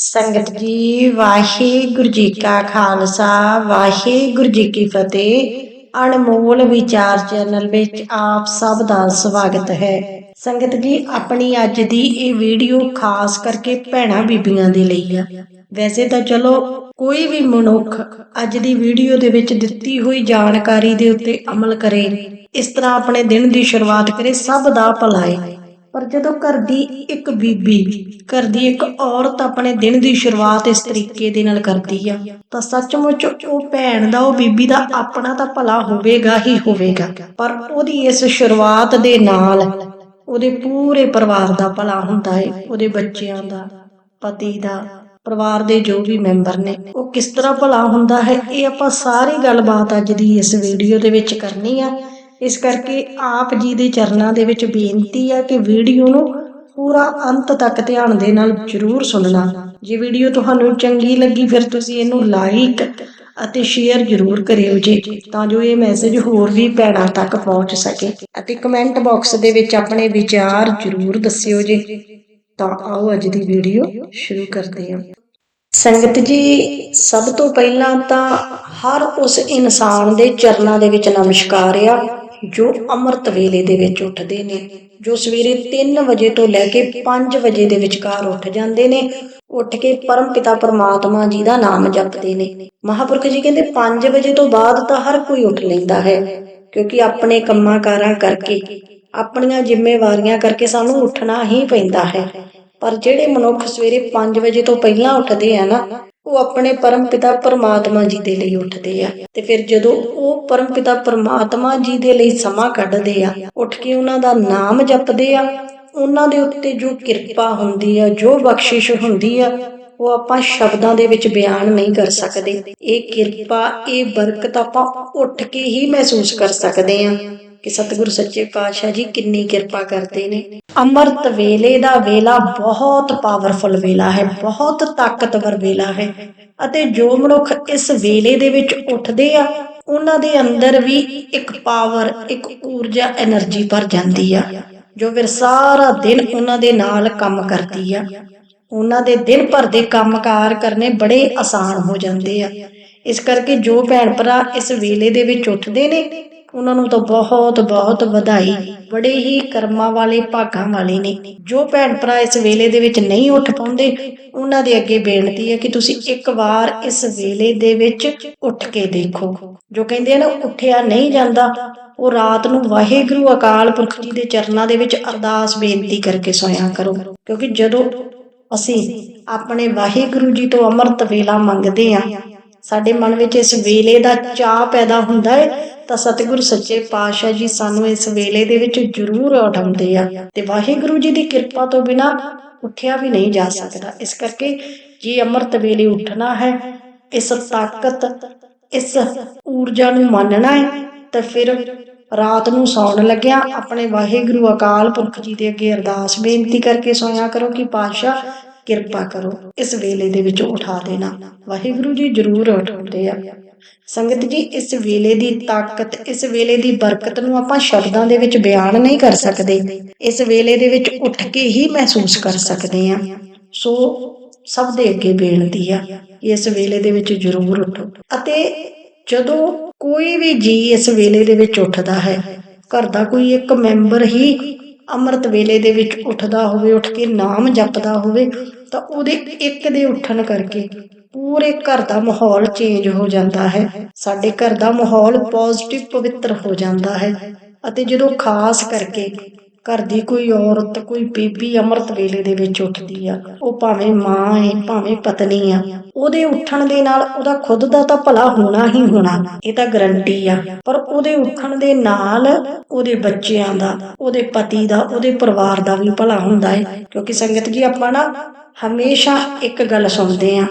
ਸੰਗਤ ਜੀ ਵਾਹਿਗੁਰੂ ਜੀ ਕਾ ਖਾਲਸਾ, ਵਾਹਿਗੁਰੂ ਜੀ ਕੀ ਫਤਿਹ। ਅਨਮੋਲ ਵਿਚਾਰ ਚੈਨਲ ਵਿੱਚ ਆਪ ਸਭ ਦਾ ਸਵਾਗਤ ਹੈ। ਸੰਗਤ ਜੀ ਆਪਣੀ ਅੱਜ ਦੀ ਇਹ ਵੀਡੀਓ ਖਾਸ ਕਰਕੇ ਭੈਣਾਂ ਬੀਬੀਆਂ ਦੇ ਲਈ ਆ। ਵੈਸੇ ਤਾਂ ਚਲੋ, ਕੋਈ ਵੀ ਮਨੁੱਖ ਅੱਜ ਦੀ ਵੀਡੀਓ ਦੇ ਵਿੱਚ ਦਿੱਤੀ ਹੋਈ ਜਾਣਕਾਰੀ ਦੇ ਉੱਤੇ ਅਮਲ ਕਰੇ, ਇਸ ਤਰ੍ਹਾਂ ਆਪਣੇ ਦਿਨ ਦੀ ਸ਼ੁਰੂਆਤ ਕਰੇ, ਸਭ ਦਾ ਭਲਾ ਹੈ ਪਰ ਜਦੋਂ ਘਰ ਦੀ ਇੱਕ ਬੀਬੀ ਘਰ ਦੀ ਇੱਕ ਔਰਤ ਆਪਣੇ ਦਿਨ ਦੀ ਸ਼ੁਰੂਆਤ ਇਸ ਤਰੀਕੇ ਦੇ ਨਾਲ ਕਰਦੀ ਆ, ਤਾਂ ਸੱਚਮੁੱਚ ਉਹ ਭੈਣ ਦਾ, ਉਹ ਬੀਬੀ ਦਾ ਆਪਣਾ ਤਾਂ ਭਲਾ ਹੋਵੇਗਾ ਹੀ ਹੋਵੇਗਾ, ਪਰ ਉਹਦੀ ਇਸ ਸ਼ੁਰੂਆਤ ਦੇ ਨਾਲ ਉਹਦੇ ਪੂਰੇ ਪਰਿਵਾਰ ਦਾ ਭਲਾ ਹੁੰਦਾ ਹੈ ਉਹਦੇ ਬੱਚਿਆਂ ਦਾ, ਪਤੀ ਦਾ, ਪਰਿਵਾਰ ਦੇ ਜੋ ਵੀ ਮੈਂਬਰ ਨੇ, ਉਹ ਕਿਸ ਤਰ੍ਹਾਂ ਭਲਾ ਹੁੰਦਾ ਹੈ, ਇਹ ਆਪਾਂ ਸਾਰੀ ਗੱਲਬਾਤ ਅੱਜ ਦੀ ਇਸ ਵੀਡੀਓ ਦੇ ਵਿੱਚ ਕਰਨੀ ਆ। ਇਸ ਕਰਕੇ ਆਪ ਜੀ ਦੇ ਚਰਨਾਂ ਦੇ ਵਿੱਚ ਬੇਨਤੀ ਹੈ ਕਿ ਵੀਡੀਓ ਨੂੰ ਪੂਰਾ ਅੰਤ ਤੱਕ ਧਿਆਨ ਦੇ ਨਾਲ ਜ਼ਰੂਰ ਸੁਣਨਾ। ਜੇ ਵੀਡੀਓ ਤੁਹਾਨੂੰ ਚੰਗੀ ਲੱਗੀ, ਫਿਰ ਤੁਸੀਂ ਇਹਨੂੰ ਲਾਈਕ ਅਤੇ ਸ਼ੇਅਰ ਜ਼ਰੂਰ ਕਰਿਓ ਜੀ, ਤਾਂ ਜੋ ਇਹ ਮੈਸੇਜ ਹੋਰ ਵੀ ਭੈਣਾਂ ਤੱਕ ਪਹੁੰਚ ਸਕੇ। ਅਤੇ ਕਮੈਂਟ ਬਾਕਸ ਦੇ ਵਿੱਚ ਆਪਣੇ ਵਿਚਾਰ ਜ਼ਰੂਰ ਦੱਸਿਓ ਜੀ। ਤਾਂ ਆਓ ਅੱਜ ਦੀ ਵੀਡੀਓ ਸ਼ੁਰੂ ਕਰਦੇ ਹਾਂ। ਸੰਗਤ ਜੀ, ਸਭ ਤੋਂ ਪਹਿਲਾਂ ਤਾਂ ਹਰ ਉਸ ਇਨਸਾਨ ਦੇ ਚਰਨਾਂ ਦੇ ਵਿੱਚ ਨਮਸਕਾਰ ਆ। ਜੋ ਅੰਮ੍ਰਿਤ ਵੇਲੇ ਦੇ ਵਿੱਚ ਉੱਠਦੇ ਨੇ, ਜੋ ਸਵੇਰੇ 3 ਵਜੇ ਤੋਂ ਲੈ ਕੇ 5 ਵਜੇ ਦੇ ਵਿਚਕਾਰ ਉੱਠ ਜਾਂਦੇ ਨੇ, ਉੱਠ ਕੇ ਪਰਮ ਪਿਤਾ ਪਰਮਾਤਮਾ ਜੀ ਦਾ ਨਾਮ ਜਪਦੇ ਨੇ। ਮਹਾਪੁਰਖ ਜੀ ਕਹਿੰਦੇ 5 ਵਜੇ ਤੋਂ ਬਾਅਦ ਤਾਂ ਹਰ ਕੋਈ ਉੱਠ ਲੈਂਦਾ ਹੈ, ਕਿਉਂਕਿ ਆਪਣੇ ਕੰਮਾਂ ਕਾਰਾਂ ਕਰਕੇ, ਆਪਣੀਆਂ ਜ਼ਿੰਮੇਵਾਰੀਆਂ ਕਰਕੇ ਸਾਨੂੰ ਉੱਠਣਾ ਹੀ ਪੈਂਦਾ ਹੈ। ਪਰ ਜਿਹੜੇ ਮਨੁੱਖ ਸਵੇਰੇ 5 ਵਜੇ ਤੋਂ ਪਹਿਲਾਂ ਉੱਠਦੇ ਆ ਨਾ ਉਹ ਆਪਣੇ ਪਰਮ ਪਿਤਾ ਪਰਮਾਤਮਾ ਜੀ ਦੇ ਲਈ ਉੱਠਦੇ ਆ। ਤੇ ਫਿਰ ਜਦੋਂ ਉਹ ਪਰਮ ਪਿਤਾ ਪਰਮਾਤਮਾ ਜੀ ਦੇ ਲਈ ਸਮਾਂ ਕੱਢਦੇ ਆ, ਉੱਠ ਕੇ ਉਹਨਾਂ ਦਾ ਨਾਮ ਜਪਦੇ ਆ, ਉਹਨਾਂ ਦੇ ਉੱਤੇ ਜੋ ਕਿਰਪਾ ਹੁੰਦੀ ਆ, ਜੋ ਬਖਸ਼ਿਸ਼ ਹੁੰਦੀ ਆ, ਉਹ ਆਪਾਂ ਸ਼ਬਦਾਂ ਦੇ ਵਿੱਚ ਬਿਆਨ ਨਹੀਂ ਕਰ ਸਕਦੇ। ਇਹ ਕਿਰਪਾ, ਇਹ ਬਰਕਤ ਆਪਾਂ ਉੱਠ ਕੇ ਹੀ ਮਹਿਸੂਸ ਕਰ ਸਕਦੇ ਆ। ਕਿ ਸਤਿਗੁਰੂ ਸੱਚੇ ਪਾਤਸ਼ਾਹ ਜੀ ਕਿੰਨੀ ਕਿਰਪਾ ਕਰਦੇ ਨੇ। ਅੰਮ੍ਰਿਤ ਵੇਲੇ ਦਾ ਵੇਲਾ ਬਹੁਤ ਪਾਵਰਫੁਲ ਵੇਲਾ ਹੈ, ਬਹੁਤ ਤਾਕਤਵਰ ਵੇਲਾ ਹੈ। ਅਤੇ ਜੋ ਮਨੁੱਖ ਇਸ ਵੇਲੇ ਦੇ ਵਿੱਚ ਉੱਠਦੇ ਆ, ਉਹਨਾਂ ਦੇ ਅੰਦਰ ਵੀ ਇੱਕ ਪਾਵਰ ਇੱਕ ਊਰਜਾ એનર્ਜੀ ਭਰ ਜਾਂਦੀ ਆ, ਜੋ ਫਿਰ ਸਾਰਾ ਦਿਨ ਉਹਨਾਂ ਦੇ ਨਾਲ ਕੰਮ ਕਰਦੀ ਆ। ਉਹਨਾਂ ਦੇ ਦਿਨ ਭਰ ਦੇ ਕੰਮ ਕਾਰ ਕਰਨੇ ਬੜੇ ਆਸਾਨ ਹੋ ਜਾਂਦੇ ਆ। ਇਸ ਕਰਕੇ ਜੋ ਭੈਣ ਭਰਾ ਇਸ ਵੇਲੇ ਦੇ ਵਿੱਚ ਉੱਠਦੇ ਨੇ ਉਹਨਾਂ ਨੂੰ ਤਾਂ ਬਹੁਤ ਬਹੁਤ ਵਧਾਈ। ਬੜੇ ਹੀ ਕਰਮਾਂ ਵਾਲੇ, ਭਾਗਾਂ ਵਾਲੇ ਨੇ। ਜੋ ਭੈਣ ਭਰਾ ਇਸ ਵੇਲੇ ਦੇ ਵਿੱਚ ਨਹੀਂ ਉੱਠ ਪਾਉਂਦੇ, ਉਹਨਾਂ ਦੇ ਅੱਗੇ ਬੇਨਤੀ ਹੈ ਕਿ ਤੁਸੀਂ ਇੱਕ ਵਾਰ ਇਸ ਵੇਲੇ ਦੇ ਵਿੱਚ ਉੱਠ ਕੇ ਦੇਖੋ। ਜੋ ਕਹਿੰਦੇ ਆ ਨਾ, ਉੱਠਿਆ ਨਹੀਂ ਜਾਂਦਾ, ਉਹ ਰਾਤ ਨੂੰ ਵਾਹਿਗੁਰੂ ਅਕਾਲ ਪੁਰਖ ਜੀ ਦੇ ਚਰਨਾਂ ਦੇ ਵਿੱਚ ਅਰਦਾਸ ਬੇਨਤੀ ਕਰਕੇ ਸੋਇਆ ਕਰੋ। ਕਿਉਂਕਿ ਜਦੋਂ ਅਸੀਂ ਆਪਣੇ ਵਾਹਿਗੁਰੂ ਜੀ ਤੋਂ ਅੰਮ੍ਰਿਤ ਵੇਲਾ ਮੰਗਦੇ ਆ ਸਾਡੇ ਮਨ ਵਿੱਚ ਇਸ ਵੇਲੇ ਦਾ ਚਾਹ ਪੈਦਾ ਹੁੰਦਾ ਹੈ ਤਾਂ ਸਤਿਗੁਰੂ ਸੱਚੇ ਪਾਤਸ਼ਾਹ ਜੀ ਸਾਨੂੰ ਇਸ ਵੇਲੇ ਦੇ ਵਿੱਚ ਜ਼ਰੂਰ ਉਠਾਉਂਦੇ ਆ ਤੇ ਵਾਹਿਗੁਰੂ ਜੀ ਦੀ ਕਿਰਪਾ ਤੋਂ ਬਿਨਾ ਉੱਠਿਆ ਵੀ ਨਹੀਂ ਜਾ ਸਕਦਾ। ਇਸ ਕਰਕੇ ਜੇ ਅੰਮ੍ਰਿਤ ਵੇਲੇ ਉੱਠਣਾ ਹੈ, ਇਸ ਤਾਕਤ, ਇਸ ਊਰਜਾ ਨੂੰ ਮੰਨਣਾ ਹੈ, ਤਾਂ ਫਿਰ ਰਾਤ ਨੂੰ ਸੌਣ ਲੱਗਿਆ ਆਪਣੇ ਵਾਹਿਗੁਰੂ ਅਕਾਲ ਪੁਰਖ ਜੀ ਦੇ ਅੱਗੇ ਅਰਦਾਸ ਬੇਨਤੀ ਕਰਕੇ ਸੋਇਆ ਕਰੋ ਕਿ ਪਾਤਸ਼ਾਹ ਕਿਰਪਾ ਕਰੋ, ਇਸ ਵੇਲੇ ਦੇ ਵਿੱਚ ਉਠਾ ਦੇਣਾ। ਵਾਹਿਗੁਰੂ ਜੀ ਜ਼ਰੂਰ ਉਠਾਉਂਦੇ ਆ। ਸੰਗਤ ਜੀ, ਇਸ ਵੇਲੇ ਦੀ ਤਾਕਤ, ਇਸ ਵੇਲੇ ਦੀ ਬਰਕਤ ਨੂੰ ਆਪਾਂ ਸ਼ਬਦਾਂ ਦੇ ਵਿੱਚ ਬਿਆਨ ਨਹੀਂ ਕਰ ਸਕਦੇ। ਇਸ ਵੇਲੇ ਦੇ ਵਿੱਚ ਉੱਠ ਕੇ ਹੀ ਮਹਿਸੂਸ ਕਰ ਸਕਦੇ ਆ ਸੋ, ਸਭ ਦੇ ਅੱਗੇ ਬੇਨਤੀ ਆ, ਇਸ ਵੇਲੇ ਦੇ ਵਿੱਚ ਜ਼ਰੂਰ ਉੱਠੋ। ਅਤੇ ਜਦੋਂ ਕੋਈ ਵੀ ਜੀ ਇਸ ਵੇਲੇ ਦੇ ਵਿੱਚ ਉੱਠਦਾ ਹੈ, ਘਰ ਦਾ ਕੋਈ ਇੱਕ ਮੈਂਬਰ ਹੀ ਅੰਮ੍ਰਿਤ ਵੇਲੇ ਦੇ ਵਿੱਚ ਉੱਠਦਾ ਹੋਵੇ, ਉੱਠ ਕੇ ਨਾਮ ਜਪਦਾ ਹੋਵੇ, ਤਾਂ ਉਹਦੇ ਇੱਕ ਦੇ ਉੱਠਣ ਕਰਕੇ ਪੂਰੇ ਘਰ ਦਾ ਮਾਹੌਲ ਚੇਂਜ ਹੋ ਜਾਂਦਾ ਹੈ। ਸਾਡੇ ਘਰ ਦਾ ਮਾਹੌਲ ਪੋਜ਼ਿਟਿਵ ਪਵਿੱਤਰ ਹੋ ਜਾਂਦਾ ਹੈ ਅਤੇ ਜਦੋਂ ਖਾਸ ਕਰਕੇ ਘਰ ਦੀ ਕੋਈ ਔਰਤ, ਕੋਈ ਬੀਬੀ ਅੰਮ੍ਰਿਤ ਵੇਲੇ ਦੇ ਵਿੱਚ ਉੱਠਦੀ ਆ, ਉਹ ਭਾਵੇਂ ਮਾਂ ਹੈ ਭਾਵੇਂ ਪਤਨੀ ਆ, ਉਹਦੇ ਉੱਠਣ ਦੇ ਨਾਲ ਉਹਦਾ ਖੁਦ ਦਾ ਤਾਂ ਭਲਾ ਹੋਣਾ ਹੀ ਹੋਣਾ, ਇਹ ਤਾਂ ਗਰੰਟੀ ਆ। ਪਰ ਉਹਦੇ ਉੱਠਣ ਦੇ ਨਾਲ ਉਹਦੇ ਬੱਚਿਆਂ ਦਾ, ਉਹਦੇ ਪਤੀ ਦਾ, ਉਹਦੇ ਪਰਿਵਾਰ ਦਾ ਵੀ ਭਲਾ ਹੁੰਦਾ ਹੈ। ਕਿਉਂਕਿ ਸੰਗਤ ਜੀ ਆਪਾਂ ਨਾ ਹਮੇਸ਼ਾ ਇੱਕ ਗੱਲ ਸੁਣਦੇ ਆ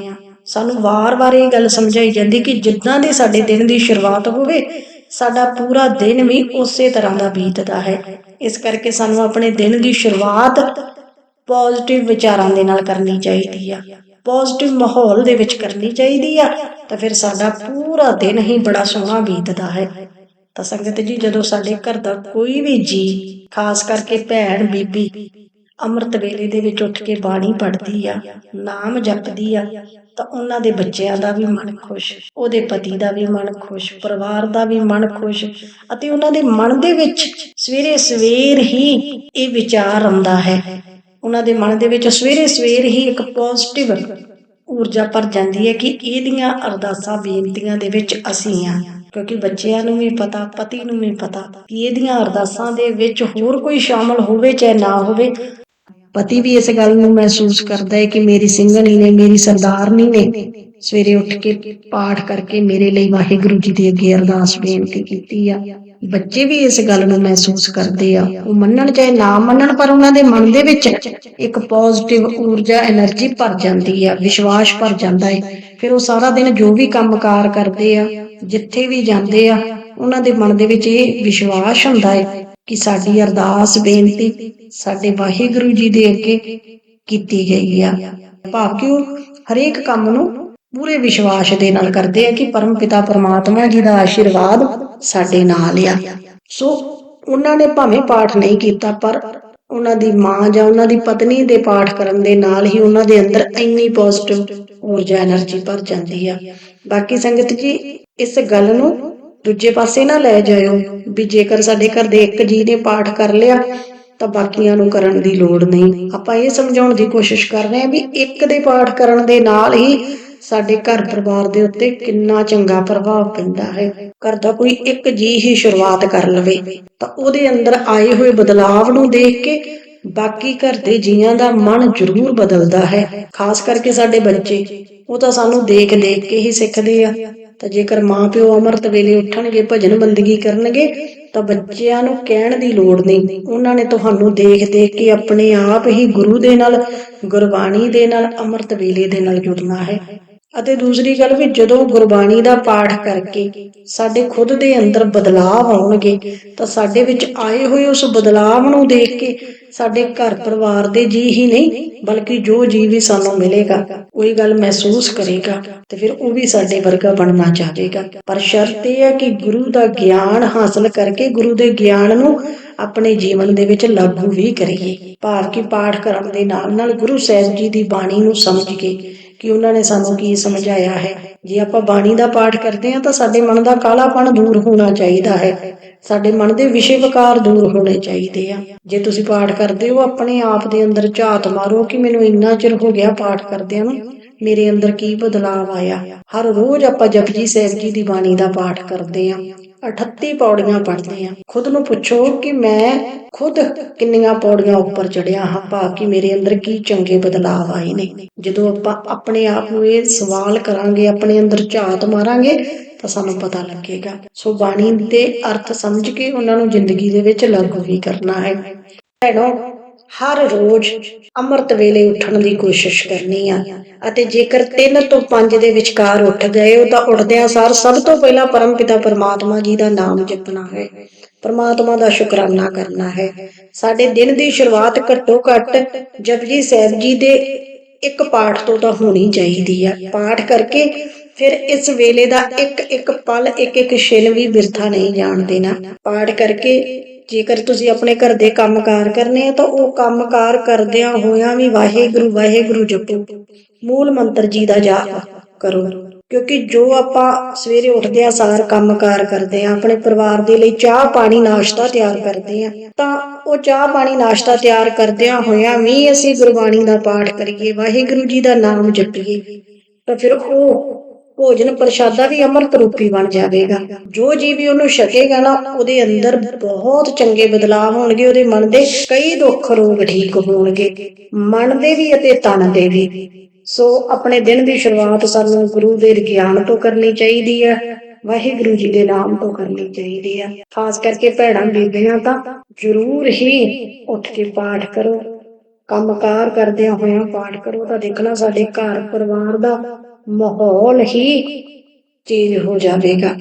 ਸਾਨੂੰ ਵਾਰ-ਵਾਰ ਇਹ ਗੱਲ ਸਮਝਾਈ ਜਾਂਦੀ ਕਿ ਜਿੱਦਾਂ ਦੇ ਸਾਡੇ ਦਿਨ ਦੀ ਸ਼ੁਰੂਆਤ ਹੋਵੇ, ਸਾਡਾ ਪੂਰਾ ਦਿਨ ਵੀ ਉਸੇ ਤਰ੍ਹਾਂ ਦਾ ਬੀਤਦਾ ਹੈ। ਇਸ ਕਰਕੇ ਸਾਨੂੰ ਆਪਣੇ ਦਿਨ ਦੀ ਸ਼ੁਰੂਆਤ ਪੋਜ਼ਿਟਿਵ ਵਿਚਾਰਾਂ ਦੇ ਨਾਲ ਕਰਨੀ ਚਾਹੀਦੀ ਆ। ਪੋਜ਼ਿਟਿਵ ਮਾਹੌਲ ਦੇ ਵਿੱਚ ਕਰਨੀ ਚਾਹੀਦੀ ਆ, ਤਾਂ ਫਿਰ ਸਾਡਾ ਪੂਰਾ ਦਿਨ ਹੀ ਬੜਾ ਸੋਹਣਾ ਬੀਤਦਾ ਹੈ। ਤਾਂ ਸੰਗਤ ਜੀ, ਜਦੋਂ ਸਾਡੇ ਘਰ ਦਾ ਕੋਈ ਵੀ ਜੀ, ਖਾਸ ਕਰਕੇ ਭੈਣ, ਬੀਬੀ, ਅੰਮ੍ਰਿਤ ਵੇਲੇ ਦੇ ਵਿੱਚ ਉੱਠ ਕੇ ਬਾਣੀ ਪੜ੍ਹਦੀ ਆ, ਨਾਮ ਜਪਦੀ ਆ ਤਾਂ ਉਹਨਾਂ ਦੇ ਬੱਚਿਆਂ ਦਾ ਵੀ ਮਨ ਖੁਸ਼, ਉਹਦੇ ਪਤੀ ਦਾ ਵੀ ਮਨ ਖੁਸ਼, ਪਰਿਵਾਰ ਦਾ ਵੀ ਮਨ ਖੁਸ਼ ਅਤੇ ਉਹਨਾਂ ਦੇ ਮਨ ਦੇ ਵਿੱਚ ਸਵੇਰੇ ਸਵੇਰ ਹੀ ਇਹ ਵਿਚਾਰ ਆਉਂਦਾ ਹੈ। ਉਹਨਾਂ ਦੇ ਮਨ ਦੇ ਵਿੱਚ ਸਵੇਰੇ ਸਵੇਰ ਹੀ ਇੱਕ ਪੋਜ਼ਿਟਿਵ ਊਰਜਾ ਭਰ ਜਾਂਦੀ ਹੈ ਕਿ ਇਹਦੀਆਂ ਅਰਦਾਸਾਂ, ਬੇਨਤੀਆਂ ਦੇ ਵਿੱਚ ਅਸੀਂ ਆ ਕਿਉਂਕਿ ਬੱਚਿਆਂ ਨੂੰ ਵੀ ਪਤਾ, ਪਤੀ ਨੂੰ ਵੀ ਪਤਾ ਕਿ ਇਹਦੀਆਂ ਅਰਦਾਸਾਂ ਦੇ ਵਿੱਚ ਹੋਰ ਕੋਈ ਸ਼ਾਮਲ ਹੋਵੇ ਚਾਹੇ ਨਾ ਹੋਵੇ ਪਤੀ ਵੀ ਇਸ ਗੱਲ ਨੂੰ ਮਹਿਸੂਸ ਕਰਦਾ ਹੈ ਕਿ ਮੇਰੀ ਸਿੰਘਣੀ ਨੇ, ਮੇਰੀ ਸਰਦਾਰਨੀ ਨੇ ਸਵੇਰੇ ਉੱਠ ਕੇ ਪਾਠ ਕਰਕੇ ਮੇਰੇ ਲਈ ਵਾਹਿਗੁਰੂ ਜੀ ਦੇ ਅੱਗੇ ਅਰਦਾਸ ਬੇਨਤੀ ਕੀਤੀ ਆ। ਬੱਚੇ ਵੀ ਇਸ ਗੱਲ ਨੂੰ ਮਹਿਸੂਸ ਕਰਦੇ ਆ। ਉਹ ਮੰਨਣ ਚਾਹੇ ਨਾ ਮੰਨਣ, ਪਰ ਉਹਨਾਂ ਦੇ ਮਨ ਦੇ ਵਿੱਚ ਇੱਕ ਪੋਜ਼ਿਟਿਵ ਊਰਜਾ એનર્ਜੀ ਭਰ ਜਾਂਦੀ ਆ, ਵਿਸ਼ਵਾਸ ਭਰ ਜਾਂਦਾ ਹੈ ਫਿਰ ਉਹ ਸਾਰਾ ਦਿਨ ਜੋ ਵੀ ਕੰਮਕਾਰ ਕਰਦੇ ਆ, ਜਿੱਥੇ ਵੀ ਜਾਂਦੇ ਆ, ਉਹਨਾਂ ਦੇ ਮਨ ਦੇ ਵਿੱਚ ਇਹ ਵਿਸ਼ਵਾਸ ਹੁੰਦਾ ਹੈ ਕਿ ਸਾਡੀ ਅਰਦਾਸ ਬੇਨਤੀ ਸਾਡੇ ਵਾਹਿਗੁਰੂ ਜੀ ਦੇ ਅੱਗੇ ਕੀਤੀ ਗਈ ਆ। ਭਾਕਿਓ ਹਰੇਕ ਕੰਮ ਨੂੰ ਪੂਰੇ ਵਿਸ਼ਵਾਸ ਦੇ ਨਾਲ ਕਰਦੇ ਆ ਕਿ ਪਰਮ ਪਿਤਾ ਪਰਮਾਤਮਾ ਜੀ ਦਾ ਆਸ਼ੀਰਵਾਦ ਸਾਡੇ ਨਾਲ ਆ। ਸੋ ਉਹਨਾਂ ਨੇ ਭਾਵੇਂ ਪਾਠ ਨਹੀਂ ਕੀਤਾ, ਪਰ ਉਹਨਾਂ ਦੀ ਮਾਂ ਜਾਂ ਉਹਨਾਂ ਦੀ ਪਤਨੀ ਦੇ ਪਾਠ ਕਰਨ ਦੇ ਨਾਲ ਹੀ ਉਹਨਾਂ ਦੇ ਅੰਦਰ ਇੰਨੀ ਪੋਜ਼ਿਟਿਵ ਊਰਜਾ એનર્ਜੀ ਭਰ ਜਾਂਦੀ ਆ। ਬਾਕੀ ਸੰਗਤ ਜੀ, ਇਸ ਗੱਲ ਨੂੰ ਦੂਜੇ ਪਾਸੇ ਨਾ ਲੈ ਜਾਇਓ। ਵੀ ਜੇਕਰ ਸਾਡੇ ਘਰ ਦੇ ਇੱਕ ਜੀ ਨੇ ਪਾਠ ਕਰ ਲਿਆ, ਤਾਂ ਬਾਕੀਆਂ ਨੂੰ ਕਰਨ ਦੀ ਲੋੜ ਨਹੀਂ। ਆਪਾਂ ਇਹ ਸਮਝਾਉਣ ਦੀ ਕੋਸ਼ਿਸ਼ ਕਰ ਰਹੇ ਹਾਂ ਵੀ ਇੱਕ ਦੇ ਪਾਠ ਕਰਨ ਦੇ ਨਾਲ ਹੀ ਸਾਡੇ ਘਰ ਪਰਿਵਾਰ ਦੇ ਉੱਤੇ ਕਿੰਨਾ ਚੰਗਾ ਪ੍ਰਭਾਵ ਪੈਂਦਾ ਹੈ। ਘਰ ਦਾ ਕੋਈ ਇੱਕ ਜੀ ਹੀ ਸ਼ੁਰੂਆਤ ਕਰ ਲਵੇ, ਤਾਂ ਉਹਦੇ ਅੰਦਰ ਆਏ ਹੋਏ ਬਦਲਾਵ ਨੂੰ ਦੇਖ ਕੇ ਬਾਕੀ ਘਰ ਦੇ ਜੀਆਂ ਦਾ ਮਨ ਜ਼ਰੂਰ ਬਦਲਦਾ ਹੈ। ਖਾਸ ਕਰਕੇ ਸਾਡੇ ਬੱਚੇ, ਉਹ ਤਾਂ ਸਾਨੂੰ ਦੇਖ ਦੇਖ ਕੇ ਹੀ ਸਿੱਖਦੇ ਆ। ਤਾਂ ਜੇਕਰ ਮਾਪਿਓ ਅੰਮ੍ਰਿਤ ਵੇਲੇ ਉੱਠਣਗੇ, ਭਜਨ ਬੰਦਗੀ ਕਰਨਗੇ, ਤਾਂ ਬੱਚਿਆਂ ਨੂੰ ਕਹਿਣ ਦੀ ਲੋੜ ਨਹੀਂ। ਉਹਨਾਂ ਨੇ ਤੁਹਾਨੂੰ ਦੇਖ ਦੇਖ ਕੇ ਆਪਣੇ ਆਪ ਹੀ ਗੁਰੂ ਦੇ ਨਾਲ, ਗੁਰਬਾਣੀ ਦੇ ਨਾਲ ਅੰਮ੍ਰਿਤ ਵੇਲੇ ਦੇ ਨਾਲ ਜੁੜਨਾ ਹੈ। ਅਤੇ ਦੂਸਰੀ ਗੱਲ ਵੀ ਜਦੋਂ ਗੁਰਬਾਣੀ ਦਾ ਪਾਠ ਕਰਕੇ ਸਾਡੇ ਖੁਦ ਦੇ ਅੰਦਰ ਬਦਲਾਅ ਆਉਣਗੇ, ਤਾਂ ਸਾਡੇ ਵਿੱਚ ਆਏ ਹੋਏ ਉਸ ਬਦਲਾਅ ਨੂੰ ਦੇਖ ਕੇ ਸਾਡੇ ਘਰ ਪਰਿਵਾਰ ਦੇ ਜੀ ਹੀ ਨਹੀਂ, ਬਲਕਿ ਜੋ ਜੀ ਵੀ ਸਾਨੂੰ ਮਿਲੇਗਾ, ਉਹੀ ਗੱਲ ਮਹਿਸੂਸ ਕਰੇਗਾ ਤੇ ਫਿਰ ਉਹ ਵੀ ਸਾਡੇ ਵਰਗਾ ਬਣਨਾ ਚਾਹੇਗਾ। ਪਰ ਸ਼ਰਤ ਇਹ ਹੈ ਕਿ ਗੁਰੂ ਦਾ ਗਿਆਨ ਹਾਸਲ ਕਰਕੇ ਗੁਰੂ ਦੇ ਗਿਆਨ ਨੂੰ ਆਪਣੇ ਜੀਵਨ ਦੇ ਵਿੱਚ ਲਾਗੂ ਵੀ ਕਰੀਏ। ਭਾਵ ਕਿ ਪਾਠ ਕਰਨ ਦੇ ਨਾਲ ਨਾਲ ਗੁਰੂ ਸਾਹਿਬ ਜੀ ਦੀ ਬਾਣੀ ਨੂੰ ਸਮਝ ਕੇ ਕਿ ਉਹਨਾਂ ਨੇ ਸਾਨੂੰ ਕੀ ਸਮਝਾਇਆ ਹੈ। ਜੇ ਆਪਾਂ ਬਾਣੀ ਦਾ ਪਾਠ ਕਰਦੇ ਹਾਂ ਤਾਂ ਸਾਡੇ ਮਨ ਦਾ ਕਾਲਾਪਣ ਦੂਰ ਹੋਣਾ ਚਾਹੀਦਾ ਹੈ। ਸਾਡੇ ਮਨ ਦੇ ਵਿਸ਼ੇ ਵਿਕਾਰ ਦੂਰ ਹੋਣੇ ਚਾਹੀਦੇ ਆ। ਜੇ ਤੁਸੀਂ ਪਾਠ ਕਰਦੇ ਹੋ, ਆਪਣੇ ਆਪ ਦੇ ਅੰਦਰ ਝਾਤ ਮਾਰੋ ਕਿ ਮੈਨੂੰ ਇੰਨਾ ਚਿਰ ਹੋ ਗਿਆ ਪਾਠ ਕਰਦਿਆਂ ਨੂੰ। ਮੇਰੇ ਅੰਦਰ ਕੀ ਬਦਲਾਅ ਆਇਆ? ਹਰ ਰੋਜ਼ ਆਪਾਂ ਜਪਜੀ ਸਾਹਿਬ ਜੀ ਦੀ ਬਾਣੀ ਦਾ ਪਾਠ ਕਰਦੇ ਆਂ 38 ਪੌੜੀਆਂ ਪੜ੍ਹਦੇ ਆਂ। ਖੁਦ ਨੂੰ ਪੁੱਛੋ ਕਿ ਮੈਂ ਖੁਦ ਕਿੰਨੀਆਂ ਪੌੜੀਆਂ ਉੱਪਰ ਚੜਿਆ ਹਾਂ ਭਾਵ ਕਿ ਮੇਰੇ ਅੰਦਰ ਕੀ ਚੰਗੇ ਬਦਲਾਅ ਆਏ ਨੇ। ਜਦੋਂ ਆਪਾਂ ਆਪਣੇ ਆਪ ਨੂੰ ਇਹ ਸਵਾਲ ਕਰਾਂਗੇ, ਆਪਣੇ ਅੰਦਰ ਝਾਤ ਮਾਰਾਂਗੇ, ਤਾਂ ਸਾਨੂੰ ਪਤਾ ਲੱਗੇਗਾ। ਸੋ ਬਾਣੀ ਦੇ ਅਰਥ ਸਮਝ ਕੇ ਉਹਨਾਂ ਨੂੰ ਜ਼ਿੰਦਗੀ ਦੇ ਵਿੱਚ ਲਾਗੂ ਵੀ ਕਰਨਾ ਹੈ। ਭੈਣੋ ਹਰ ਰੋਜ਼ ਅੰਮ੍ਰਿਤ ਵੇਲੇ ਉੱਠਣ ਦੀ ਕੋਸ਼ਿਸ਼ ਕਰਨੀ ਆ। ਅਤੇ ਜੇਕਰ 3 ਤੋਂ 5 ਦੇ ਵਿਚਕਾਰ ਉੱਠ ਗਏ ਹੋ ਤਾਂ ਉੱਠਦਿਆਂ ਸਾਰ ਸਭ ਤੋਂ ਪਹਿਲਾਂ ਪਰਮਪਿਤਾ ਪਰਮਾਤਮਾ ਜੀ ਦਾ ਨਾਮ ਜਪਣਾ ਹੈ। ਪਰਮਾਤਮਾ ਦਾ ਸ਼ੁਕਰਾਨਾ ਕਰਨਾ ਹੈ। ਸਾਡੇ ਦਿਨ ਦੀ ਸ਼ੁਰੂਆਤ ਘੱਟੋ ਘੱਟ ਜਪਜੀ ਸਾਹਿਬ ਜੀ ਦੇ ਇੱਕ ਪਾਠ ਤੋਂ ਤਾਂ ਹੋਣੀ ਚਾਹੀਦੀ ਆ। ਪਾਠ ਕਰਕੇ ਫਿਰ ਇਸ ਵੇਲੇ ਦਾ ਇੱਕ ਇੱਕ ਪਲ ਇੱਕ ਇੱਕ ਛਿਨ ਵੀ ਬਿਰਥਾ ਨਹੀਂ ਜਾਣ ਦੇਣਾ। ਪਾਠ ਕਰਕੇ ਜੇਕਰ ਤੁਸੀਂ ਆਪਣੇ ਘਰ ਦੇ ਕੰਮਕਾਰ ਕਰਨੇ ਆ ਤਾਂ ਉਹ ਕੰਮਕਾਰ ਕਰਦਿਆਂ ਹੋਇਆਂ ਵੀ ਵਾਹਿਗੁਰੂ ਵਾਹਿਗੁਰੂ ਜਪੋ। ਮੂਲ ਮੰਤਰ ਜੀ ਦਾ ਜਾਪ ਕਰੋ। ਕਿਉਂਕਿ ਜੋ ਆਪਾਂ ਸਵੇਰੇ ਉੱਠਦੇ ਆ, ਸਾਰ ਕੰਮਕਾਰ ਕਰਦੇ ਆ, ਆਪਣੇ ਪਰਿਵਾਰ ਦੇ ਲਈ ਚਾਹ ਪਾਣੀ ਨਾਸ਼ਤਾ ਤਿਆਰ ਕਰਦੇ ਆ, ਤਾਂ ਉਹ ਚਾਹ ਪਾਣੀ ਨਾਸ਼ਤਾ ਤਿਆਰ ਕਰਦਿਆਂ ਹੋਇਆਂ ਵੀ ਅਸੀਂ ਗੁਰਬਾਣੀ ਦਾ ਪਾਠ ਕਰੀਏ, ਵਾਹਿਗੁਰੂ ਜੀ ਦਾ ਨਾਮ ਜਪੀਏ। ਤਾਂ ਫਿਰ ਉਹ ਭੋਜਨ ਪ੍ਰਸ਼ਾਦਾ ਵੀ ਅੰਮ੍ਰਿਤ ਰੂਪੀ ਬਣ ਜਾਵੇਗਾ। ਜੋ ਜੀ ਵੀ ਉਹਨੂੰ ਛਕੇਗਾ ਨਾ, ਉਹਦੇ ਅੰਦਰ ਬਹੁਤ ਚੰਗੇ ਬਦਲਾਅ ਹੋਣਗੇ, ਉਹਦੇ ਮਨ ਦੇ ਕਈ ਦੁੱਖ ਰੋਗ ਠੀਕ ਹੋਣਗੇ। ਮਨ ਦੇ ਵੀ ਅਤੇ ਤਨ ਦੇ ਵੀ। ਸੋ ਆਪਣੇ ਦਿਨ ਦੀ ਸ਼ੁਰੂਆਤ ਸਾਨੂੰ ਗੁਰੂ ਦੇ ਗਿਆਨ ਤੋਂ ਕਰਨੀ ਚਾਹੀਦੀ ਹੈ, ਵਾਹਿਗੁਰੂ ਜੀ ਦੇ ਨਾਮ ਤੋਂ ਕਰਨੀ ਚਾਹੀਦੀ ਹੈ। ਖਾਸ ਕਰਕੇ ਭੈਣਾਂ ਬੀਬੀਆਂ ਤਾਂ ਜ਼ਰੂਰ ਹੀ ਉੱਠ ਕੇ ਪਾਠ ਕਰੋ। ਕੰਮਕਾਰ ਕਰਦਿਆਂ ਹੋਇਆਂ ਪਾਠ ਕਰੋ ਤਾਂ ਦੇਖਣਾ ਸਾਡੇ ਘਰ ਪਰਿਵਾਰ ਦਾ ਮਾਹੌਲ ਹੀ ਚੇਂਜ ਹੋ ਜਾਵੇਗਾ।